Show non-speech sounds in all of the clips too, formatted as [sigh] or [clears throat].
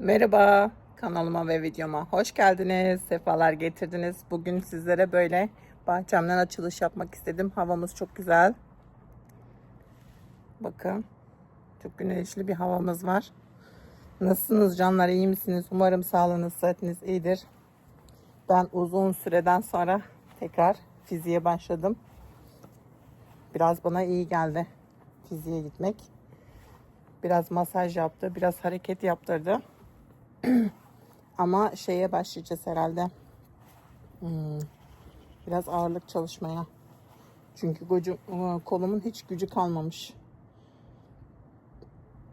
Merhaba, kanalıma ve videoma hoş geldiniz. Sefalar getirdiniz. Bugün sizlere böyle bahçemden açılış yapmak istedim. Havamız çok güzel. Bakın, çok güneşli bir havamız var. Nasılsınız canlar, iyi misiniz? Umarım sağlığınız, sıhhatiniz iyidir. Ben uzun süreden sonra tekrar fiziğe başladım. Biraz bana iyi geldi fiziğe gitmek. Biraz masaj yaptı, biraz hareket yaptırdı. [clears throat] Ama şeye başlayacağız herhalde. Hmm, biraz ağırlık çalışmaya. Çünkü gücü, e, kolumun hiç gücü kalmamış.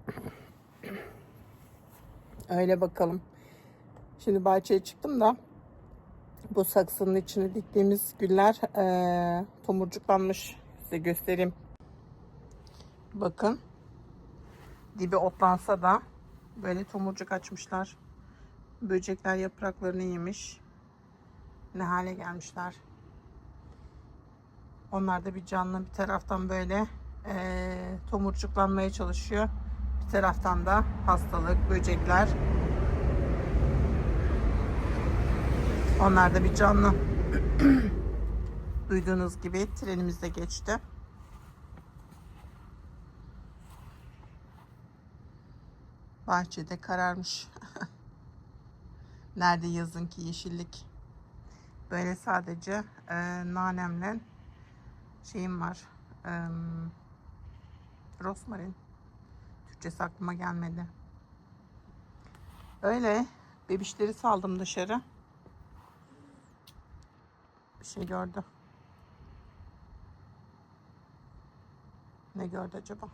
[clears throat] Öyle bakalım. Şimdi bahçeye çıktım da bu saksının içine diktiğimiz güller e, tomurcuklanmış. Size göstereyim. Bakın. Dibi otlansa da böyle tomurcuk açmışlar. Böcekler yapraklarını yemiş. Ne hale gelmişler. Onlar da bir canlı bir taraftan böyle eee, tomurcuklanmaya çalışıyor. Bir taraftan da hastalık, böcekler. Onlar da bir canlı. [clears throat] Duyduğunuz gibi trenimiz de geçti. Bahçede kararmış. [laughs] Nerede yazın ki yeşillik. Böyle sadece e, nanemle şeyim var. E, rosmarin. Türkçesi aklıma gelmedi. Öyle bebişleri saldım dışarı. Bir şey gördü. Ne gördü acaba?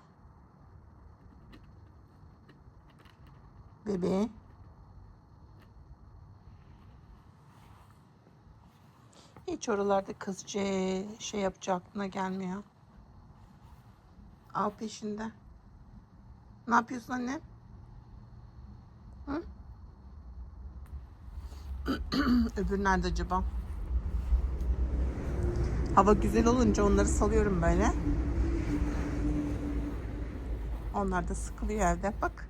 Bebeği. Hiç oralarda kızcı şey yapacağı aklına gelmiyor. Al peşinde. Ne yapıyorsun anne? Hı? [clears throat] Öbür nerede acaba? Hava güzel olunca onları salıyorum böyle. Onlar da sıkılıyor evde. Bak.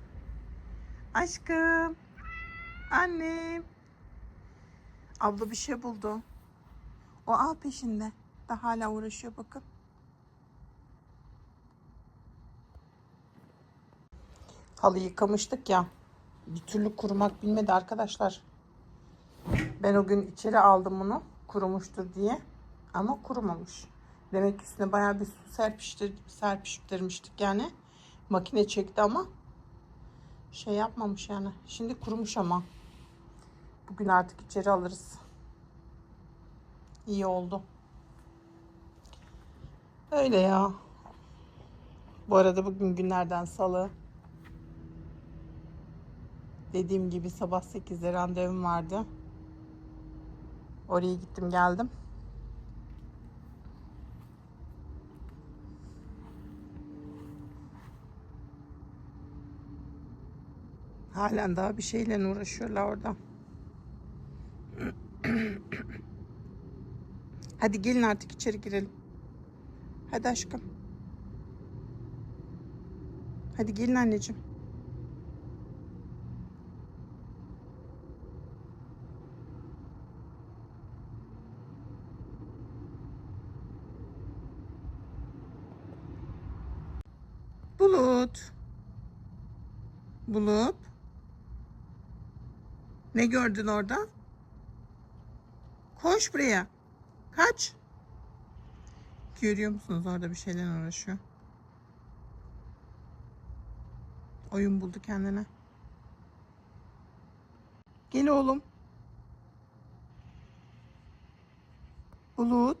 Aşkım. Annem. Abla bir şey buldu. O al peşinde. Da hala uğraşıyor bakın. Halı yıkamıştık ya. Bir türlü kurumak bilmedi arkadaşlar. Ben o gün içeri aldım bunu. Kurumuştur diye. Ama kurumamış. Demek ki üstüne bayağı bir su serpiştir, serpiştirmiştik yani. Makine çekti ama şey yapmamış yani. Şimdi kurumuş ama. Bugün artık içeri alırız. İyi oldu. Öyle ya. Bu arada bugün günlerden salı. Dediğim gibi sabah 8'de randevum vardı. Oraya gittim geldim. Halen daha bir şeyle uğraşıyorlar orada. [clears throat] Hadi gelin artık içeri girelim. Hadi aşkım. Hadi gelin anneciğim. Bulut. Bulut. Ne gördün orada? Koş buraya. Kaç. Görüyor musunuz orada bir şeyler uğraşıyor. Oyun buldu kendine. Gel oğlum. Bulut.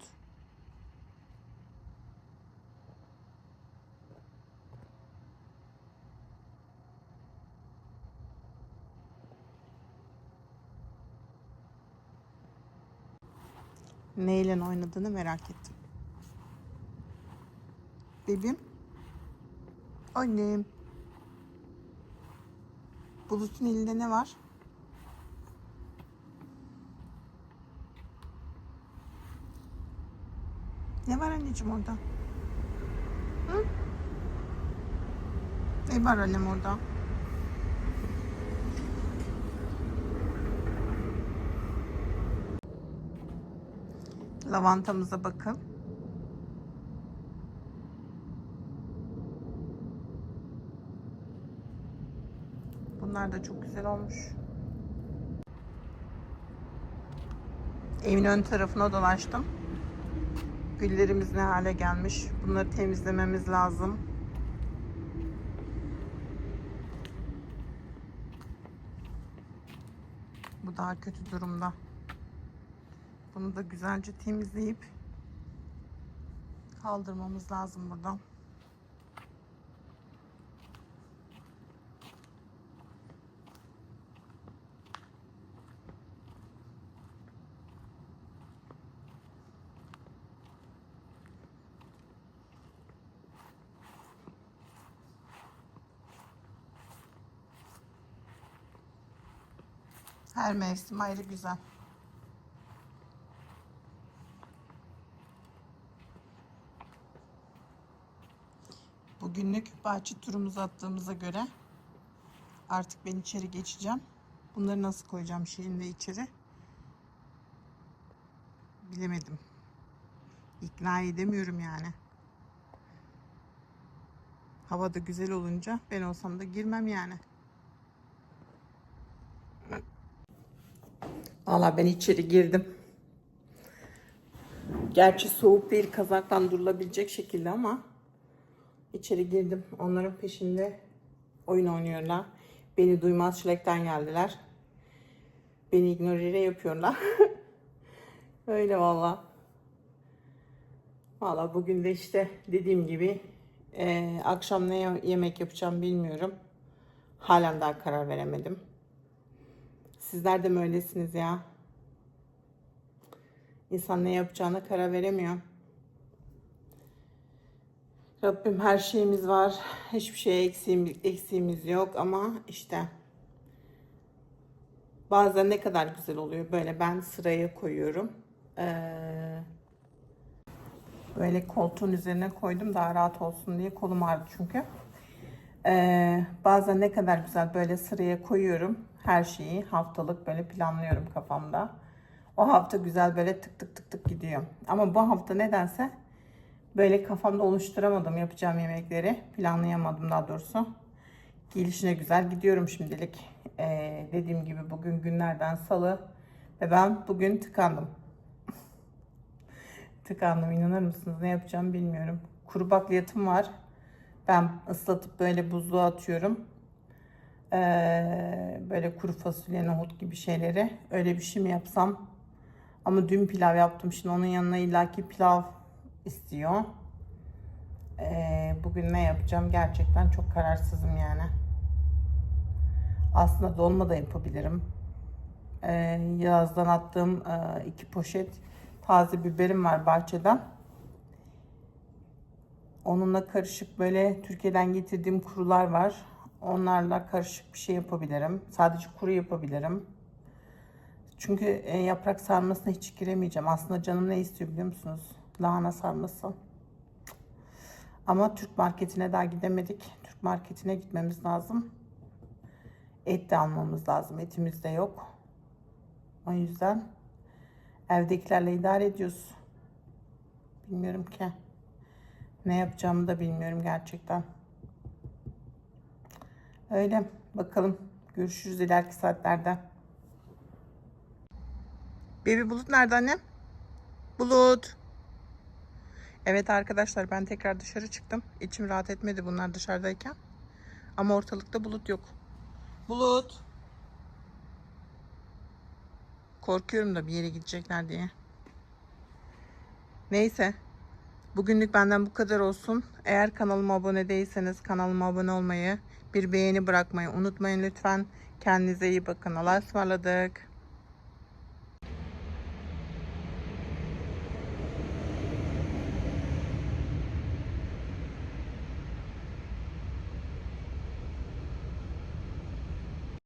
Neyle oynadığını merak ettim. Bebeğim. Annem. Bulut'un elinde ne var? Ne var anneciğim orada? Hı? Ne var annem orada? Lavantamıza bakın. Bunlar da çok güzel olmuş. Evin ön tarafına dolaştım. Güllerimiz ne hale gelmiş. Bunları temizlememiz lazım. Bu daha kötü durumda. Bunu da güzelce temizleyip kaldırmamız lazım buradan. Her mevsim ayrı güzel. Bugünlük bahçe turumuzu attığımıza göre artık ben içeri geçeceğim. Bunları nasıl koyacağım şeyinde içeri? Bilemedim. İkna edemiyorum yani. Hava da güzel olunca ben olsam da girmem yani. Valla ben içeri girdim. Gerçi soğuk değil kazaktan durulabilecek şekilde ama içeri girdim. Onların peşinde oyun oynuyorlar. Beni duymaz çilekten geldiler. Beni ignore yapıyorlar. [laughs] Öyle valla. Valla bugün de işte dediğim gibi eee, akşam ne yemek yapacağım bilmiyorum. Halen daha karar veremedim. Sizler de mi öylesiniz ya? İnsan ne yapacağına karar veremiyor. Rabbim her şeyimiz var. Hiçbir şeye eksiğim, eksiğimiz yok ama işte bazen ne kadar güzel oluyor. Böyle ben sıraya koyuyorum. Ee, böyle koltuğun üzerine koydum daha rahat olsun diye kolum ağrıdı çünkü. Ee, bazen ne kadar güzel böyle sıraya koyuyorum her şeyi haftalık böyle planlıyorum kafamda. O hafta güzel böyle tık tık tık tık gidiyor. Ama bu hafta nedense böyle kafamda oluşturamadım yapacağım yemekleri. Planlayamadım daha doğrusu. Gelişine güzel gidiyorum şimdilik. Ee, dediğim gibi bugün günlerden salı ve ben bugün tıkandım. [laughs] tıkandım inanır mısınız ne yapacağım bilmiyorum. Kuru bakliyatım var. Ben ıslatıp böyle buzluğa atıyorum. Ee, böyle kuru fasulye, nohut gibi şeyleri. Öyle bir şey mi yapsam? Ama dün pilav yaptım. Şimdi onun yanına illaki pilav istiyor. Ee, bugün ne yapacağım? Gerçekten çok kararsızım yani. Aslında dolma da yapabilirim. Ee, yazdan attığım e, iki poşet taze biberim var bahçeden. Onunla karışık böyle Türkiye'den getirdiğim kurular var. Onlarla karışık bir şey yapabilirim. Sadece kuru yapabilirim. Çünkü e, yaprak sarmasına hiç giremeyeceğim. Aslında canım ne istiyor biliyor musunuz? Lahana sarması. Ama Türk marketine daha gidemedik. Türk marketine gitmemiz lazım. Et de almamız lazım. Etimiz de yok. O yüzden evdekilerle idare ediyoruz. Bilmiyorum ki. Ne yapacağımı da bilmiyorum gerçekten. Öyle bakalım. Görüşürüz ileriki saatlerde. Baby Bulut nerede annem? Bulut. Evet arkadaşlar ben tekrar dışarı çıktım. İçim rahat etmedi bunlar dışarıdayken. Ama ortalıkta bulut yok. Bulut. Korkuyorum da bir yere gidecekler diye. Neyse. Bugünlük benden bu kadar olsun. Eğer kanalıma abone değilseniz kanalıma abone olmayı, bir beğeni bırakmayı unutmayın lütfen. Kendinize iyi bakın. Allah'a ısmarladık.